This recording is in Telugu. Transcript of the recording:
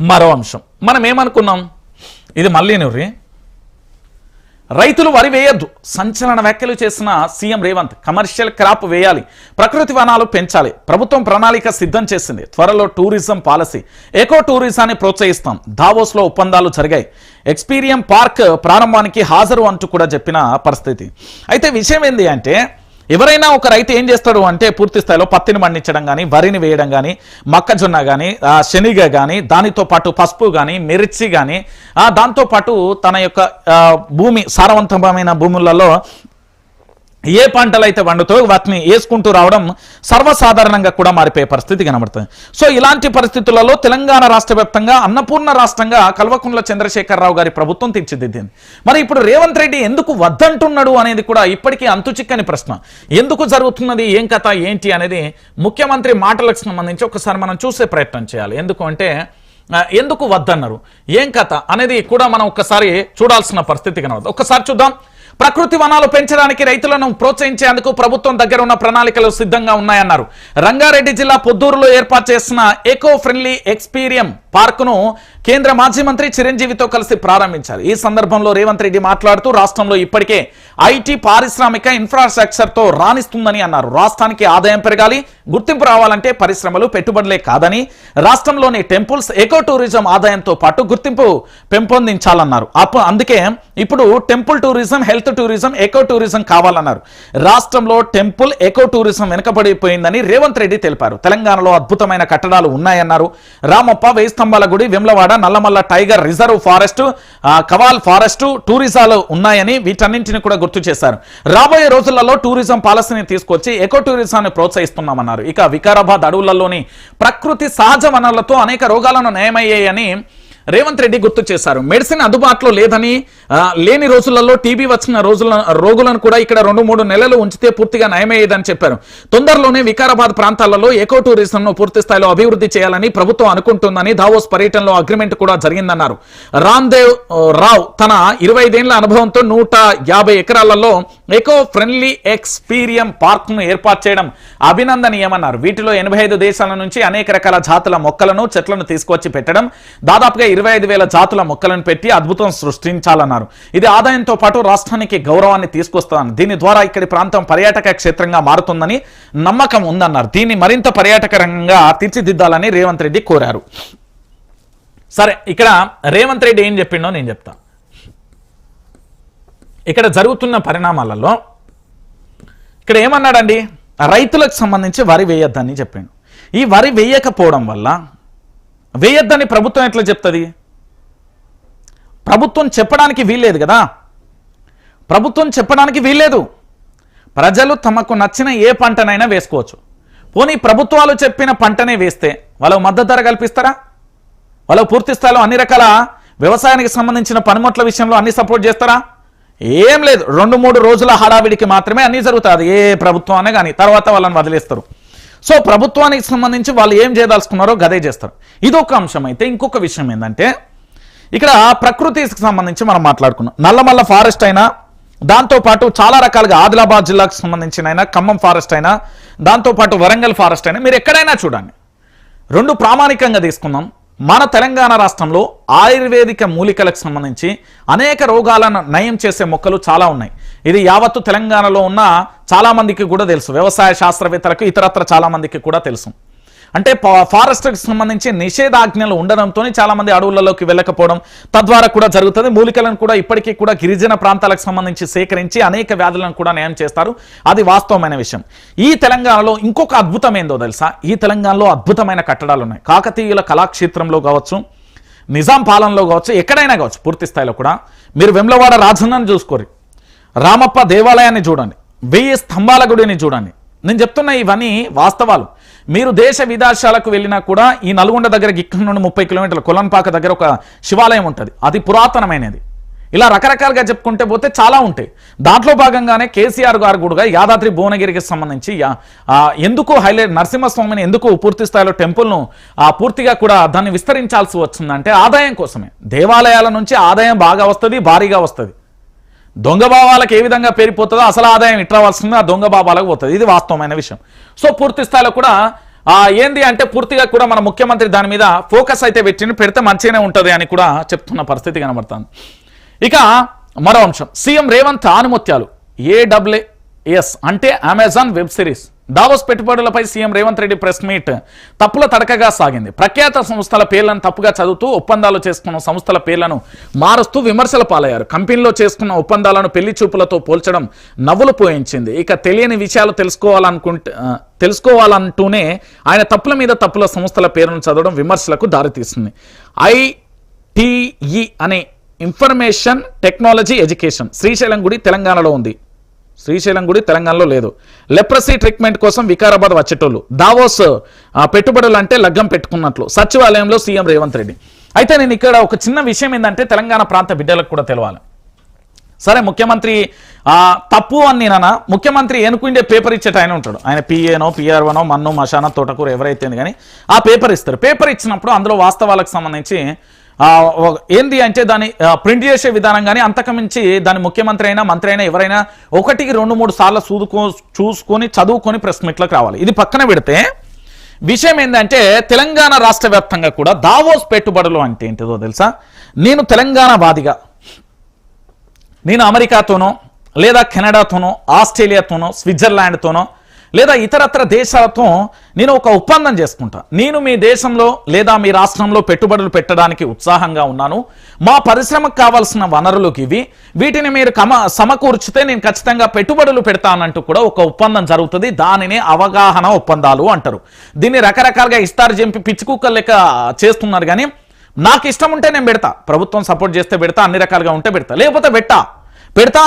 మరో అంశం. మనం ఏమనుకున్నాం ఇది మళ్ళీ నుర్రి. రైతులు వరి వేయొద్దు. సంచలన వ్యాఖ్యలు చేసిన సీఎం రేవంత్ కమర్షియల్ క్రాప్ వేయాలి. ప్రకృతి వనాలు పెంచాలి. ప్రభుత్వం ప్రణాళిక సిద్ధం చేసింది. త్వరలో టూరిజం పాలసీ. ఎకో టూరిజాన్ని ప్రోత్సహిస్తాం. దావోస్లో ఒప్పందాలు జరిగాయి. ఎక్స్పీరియం పార్క్ ప్రారంభానికి హాజరు అంటూ కూడా చెప్పిన పరిస్థితి. అయితే విషయం ఏంటి అంటే ఎవరైనా ఒక రైతు ఏం చేస్తాడు అంటే పూర్తి స్థాయిలో పత్తిని పండించడం కానీ వరిని వేయడం కానీ మొక్కజొన్న కానీ శనిగ కానీ దానితో పాటు పసుపు కానీ మిర్చి కానీ దాంతో పాటు తన యొక్క భూమి సారవంతమైన భూములలో ఏ పంటలు అయితే వండుతో వాటిని వేసుకుంటూ రావడం సర్వసాధారణంగా కూడా మారిపోయే పరిస్థితి కనబడుతుంది. సో ఇలాంటి పరిస్థితులలో తెలంగాణ రాష్ట్ర వ్యాప్తంగా అన్నపూర్ణ రాష్ట్రంగా కల్వకుంట్ల చంద్రశేఖరరావు గారి ప్రభుత్వం తీర్చిదిద్దింది. మరి ఇప్పుడు రేవంత్ రెడ్డి ఎందుకు వద్దంటున్నాడు అనేది కూడా ఇప్పటికీ అంతుచిక్కని ప్రశ్న. ఎందుకు జరుగుతున్నది ఏం కథ ఏంటి అనేది ముఖ్యమంత్రి మాటలకు సంబంధించి ఒకసారి మనం చూసే ప్రయత్నం చేయాలి. ఎందుకు అంటే ఎందుకు వద్దన్నారు ఏం కథ అనేది కూడా మనం ఒక్కసారి చూడాల్సిన పరిస్థితి కనబడుతుంది. ఒకసారి చూద్దాం. ప్రకృతి వనాలు పెంచడానికి రైతులను ప్రోత్సహించేందుకు ప్రభుత్వం దగ్గర ఉన్న ప్రణాళికలు సిద్ధంగా ఉన్నాయన్నారు. రంగారెడ్డి జిల్లా పొద్దూరులో ఏర్పాటు చేసిన ఎకో ఫ్రెండ్లీ ఎక్స్పీరియం పార్కును కేంద్ర మాజీ మంత్రి చిరంజీవితో కలిసి ప్రారంభించారు. ఈ సందర్భంలో రేవంత్ రెడ్డి మాట్లాడుతూ రాష్ట్రంలో ఇప్పటికే ఐటీ పారిశ్రామిక ఇన్ఫ్రాస్ట్రక్చర్తో రాణిస్తుందని అన్నారు. రాష్ట్రానికి ఆదాయం పెరగాలి గుర్తింపు రావాలంటే పరిశ్రమలు పెట్టుబడులే కాదని రాష్ట్రంలోని టెంపుల్స్ ఎకో టూరిజం ఆదాయంతో పాటు గుర్తింపు పెంపొందించాలన్నారు. అందుకే ఇప్పుడు temple tourism health tourism eco tourism కావాలన్నారు. రాష్ట్రంలో టెంపుల్ ఎకో టూరిజం వెనుకబడిపోయిందని రేవంత్ రెడ్డి తెలిపారు. తెలంగాణలో అద్భుతమైన కట్టడాలు ఉన్నాయన్నారు. రామప్ప వేయి స్తంభాల గుడి Vemulawada Nallamala tiger reserve forest Kawal forest టూరిజాలు ఉన్నాయని వీటన్నింటిని కూడా గుర్తు చేశారు. రాబోయే రోజులలో టూరిజం పాలసీని తీసుకొచ్చి ఎకో టూరిజాన్ని ప్రోత్సహిస్తున్నామన్నారు. ఇక వికారాబాద్ అడవులలోని ప్రకృతి సహజ వనరులతో అనేక రోగాలను నయమయ్యాయని రేవంత్ రెడ్డి గుర్తు చేశారు. మెడిసిన్ అందుబాటులో లేదని లేని రోజులలో టీబీ వచ్చిన రోజుల రోగులను కూడా ఇక్కడ రెండు మూడు నెలలు ఉంచితే పూర్తిగా నయమయ్యేదని చెప్పారు. తొందరలోనే వికారాబాద్ ప్రాంతాలలో ఎకో టూరిజంను పూర్తి స్థాయిలో అభివృద్ధి చేయాలని ప్రభుత్వం అనుకుంటుందని దావోస్ పర్యటనలో అగ్రిమెంట్ కూడా జరిగిందన్నారు. రామ్దేవ్ రావ్ తన ఇరవై ఐదేళ్ళ అనుభవంతో నూట యాభై ఎకరాలలో ఎకో ఫ్రెండ్లీ ఎక్స్పీరియం పార్క్ను ఏర్పాటు చేయడం అభినందనీయమన్నారు. వీటిలో ఎనభై ఐదు దేశాల నుంచి అనేక రకాల జాతుల మొక్కలను చెట్లను తీసుకొచ్చి పెట్టడం దాదాపుగా ఇరవై ఐదు వేల జాతుల మొక్కలను పెట్టి అద్భుతం సృష్టించాలన్నారు. ఇది ఆదాయంతో పాటు రాష్ట్రానికి గౌరవాన్ని తీసుకొస్తుందని దీని ద్వారా ఇక్కడి ప్రాంతం పర్యాటక క్షేత్రంగా మారుతుందని నమ్మకం ఉందన్నారు. దీన్ని మరింత పర్యాటకరంగా తీర్చిదిద్దాలని రేవంత్ రెడ్డి కోరారు. సరే ఇక్కడ రేవంత్ రెడ్డి ఏం చెప్పిండో నేను చెప్తా. ఇక్కడ జరుగుతున్న పరిణామాలలో ఇక్కడ ఏమన్నాడండి? రైతులకు సంబంధించి వరి వేయొద్దని చెప్పాడు. ఈ వరి వేయకపోవడం వల్ల వేయొద్దని ప్రభుత్వం ఎట్లా చెప్తుంది? ప్రభుత్వం చెప్పడానికి వీల్లేదు కదా? ప్రభుత్వం చెప్పడానికి వీల్లేదు. ప్రజలు తమకు నచ్చిన ఏ పంటనైనా వేసుకోవచ్చు. పోనీ ప్రభుత్వాలు చెప్పిన పంటనే వేస్తే వాళ్ళకు మద్దతు ధర కల్పిస్తారా? వాళ్ళకు పూర్తి స్థాయిలో అన్ని రకాల వ్యవసాయానికి సంబంధించిన పనిముట్ల విషయంలో అన్ని సపోర్ట్ చేస్తారా? ఏం లేదు. రెండు మూడు రోజుల హడావిడికి మాత్రమే అన్ని జరుగుతుంది ఏ ప్రభుత్వం అనే కానీ తర్వాత వాళ్ళని వదిలేస్తారు. సో ప్రభుత్వానికి సంబంధించి వాళ్ళు ఏం చేయదలుచుకున్నారో గదే చేస్తారు. ఇదొక అంశం అయితే. ఇంకొక విషయం ఏంటంటే ఇక్కడ ప్రకృతికి సంబంధించి మనం మాట్లాడుకున్నాం. నల్లమల్ల ఫారెస్ట్ అయినా దాంతోపాటు చాలా రకాలుగా ఆదిలాబాద్ జిల్లాకు సంబంధించిన అయినా ఖమ్మం ఫారెస్ట్ అయినా దాంతోపాటు వరంగల్ ఫారెస్ట్ అయినా మీరు ఎక్కడైనా చూడండి. రెండు ప్రామాణికంగా తీసుకుందాం. మన తెలంగాణ రాష్ట్రంలో ఆయుర్వేదిక మూలికలకు సంబంధించి అనేక రోగాలను నయం చేసే మొక్కలు చాలా ఉన్నాయి. ఇది యావత్తు తెలంగాణలో ఉన్న చాలామందికి కూడా తెలుసు. వ్యవసాయ శాస్త్రవేత్తలకు ఇతరత్ర చాలామందికి కూడా తెలుసు. అంటే ఫారెస్ట్కి సంబంధించి నిషేధాజ్ఞలు ఉండడంతో చాలామంది అడవులలోకి వెళ్ళకపోవడం తద్వారా కూడా జరుగుతుంది. మూలికలను కూడా ఇప్పటికీ కూడా గిరిజన ప్రాంతాలకు సంబంధించి సేకరించి అనేక వ్యాధులను కూడా నయం చేస్తారు. అది వాస్తవమైన విషయం. ఈ తెలంగాణలో ఇంకొక అద్భుతం ఏందో తెలుసా? ఈ తెలంగాణలో అద్భుతమైన కట్టడాలు ఉన్నాయి. కాకతీయుల కళాక్షేత్రంలో కావచ్చు నిజాం పాలనలో కావచ్చు ఎక్కడైనా కావచ్చు పూర్తి స్థాయిలో కూడా. మీరు వెమ్లవాడ రాజన్నను చూసుకోరు. రామప్ప దేవాలయాన్ని చూడండి. వెయ్యి స్తంభాల గుడిని చూడండి. నేను చెప్తున్న ఇవన్నీ వాస్తవాలు. మీరు దేశ విదేశాలకు వెళ్ళినా కూడా ఈ నల్గొండ దగ్గర ఇక్కడ నుండి ముప్పై కిలోమీటర్ల కొలంపాక దగ్గర ఒక శివాలయం ఉంటుంది. అది పురాతనమైనది. ఇలా రకరకాలుగా చెప్పుకుంటే పోతే చాలా ఉంటాయి. దాంట్లో భాగంగానే కేసీఆర్ గారు కూడా యాదాద్రి భువనగిరికి సంబంధించి ఎందుకు హైలైట్ నరసింహస్వామిని ఎందుకు పూర్తి స్థాయిలో టెంపుల్ను ఆ, పూర్తిగా కూడా దాన్ని విస్తరించాల్సి వచ్చిందంటే ఆదాయం కోసమే. దేవాలయాల నుంచి ఆదాయం బాగా వస్తుంది భారీగా వస్తుంది. దొంగ భావాలకు ఏ విధంగా పేరిపోతుందో అసలు ఆదాయం ఇట్రావాల్సింది ఆ దొంగ భావాలకు పోతుంది. ఇది వాస్తవమైన విషయం. సో పూర్తి స్థాయిలో కూడా ఆ, ఏంది అంటే పూర్తిగా కూడా మన ముఖ్యమంత్రి దాని మీద ఫోకస్ అయితే పెట్టింది పెడితే మంచిగానే ఉంటుంది అని కూడా చెప్తున్న పరిస్థితి కనబడుతుంది. ఇక మరో అంశం. సీఎం రేవంత్ ఆనుమత్యాలు. ఏడబ్ల్యూఎస్ అంటే అమెజాన్ వెబ్ సిరీస్ దావోస్ పెట్టుబడులపై CM Revanth Reddy press meet. తప్పుల తడకగా సాగింది. ప్రఖ్యాత సంస్థల పేర్లను తప్పుగా చదువుతూ ఒప్పందాలు చేసుకున్న సంస్థల పేర్లను మారుస్తూ విమర్శల పాలయ్యారు. కంపెనీలో చేసుకున్న ఒప్పందాలను పెళ్ళి చూపులతో పోల్చడం నవ్వులు పోయించింది. ఇక తెలియని విషయాలు తెలుసుకోవాలనుకుంటే తెలుసుకోవాలంటూనే ఆయన తప్పుల మీద తప్పుల సంస్థల పేర్లను చదవడం విమర్శలకు దారితీస్తుంది ఐటిఈ అనే ఇన్ఫర్మేషన్ టెక్నాలజీ ఎడ్యుకేషన్ శ్రీశైలం గుడి తెలంగాణలో ఉంది. శ్రీశైలం గుడి తెలంగాణలో లేదు. లెప్రసీ ట్రీట్మెంట్ కోసం వికారాబాద్ వచ్చేటోళ్ళు. దావోస్ పెట్టుబడులు అంటే లగ్గం పెట్టుకున్నట్లు. సచివాలయంలో సీఎం రేవంత్ రెడ్డి. అయితే నేను ఇక్కడ ఒక చిన్న విషయం ఏంటంటే తెలంగాణ ప్రాంత బిడ్డలకు కూడా తెలవాలి. సరే ముఖ్యమంత్రి ఆ, తప్పు అని నేనన్నా ముఖ్యమంత్రి ఏనుకుండే పేపర్ ఇచ్చేట ఆయన ఉంటాడు. ఆయన పిఏనో పిఆర్వనో మన్ను మశాన తోటకూర ఎవరైతే కానీ ఆ పేపర్ ఇస్తారు. పేపర్ ఇచ్చినప్పుడు అందులో వాస్తవాలకు సంబంధించి ఏంది అంటే దాన్ని ప్రింట్ చేసే విధానం కానీ అంతకుమించి దాని ముఖ్యమంత్రి అయినా మంత్రి అయినా ఎవరైనా ఒకటికి రెండు మూడు సార్లు చూదుకో చూసుకొని చదువుకొని ప్రెస్ మీట్లకు రావాలి. ఇది పక్కన పెడితే విషయం ఏంటంటే తెలంగాణ రాష్ట్ర వ్యాప్తంగా కూడా దావోస్ పెట్టుబడులు అంటే ఏంటిదో తెలుసా? నేను తెలంగాణ వాదిగా. నేను అమెరికాతోనో లేదా కెనడాతోనో ఆస్ట్రేలియాతోనో స్విట్జర్లాండ్తోనో లేదా ఇతరత్ర దేశాలతో నేను ఒక ఒప్పందం చేసుకుంటా. నేను మీ దేశంలో లేదా మీ రాష్ట్రంలో పెట్టుబడులు పెట్టడానికి ఉత్సాహంగా ఉన్నాను. మా పరిశ్రమకు కావాల్సిన వనరులు ఇవి. వీటిని మీరు కమ సమకూర్చితే నేను ఖచ్చితంగా పెట్టుబడులు పెడతానంటూ కూడా ఒక ఒప్పందం జరుగుతుంది. దానినే అవగాహన ఒప్పందాలు అంటారు. దీన్ని రకరకాలుగా ఇస్తారు చెంపి పిచ్చి లెక్క చేస్తున్నారు కానీ నాకు ఇష్టం ఉంటే నేను పెడతా. ప్రభుత్వం సపోర్ట్ చేస్తే పెడతా అన్ని రకాలుగా ఉంటే పెడతా. లేకపోతే పెట్టా. పెడతా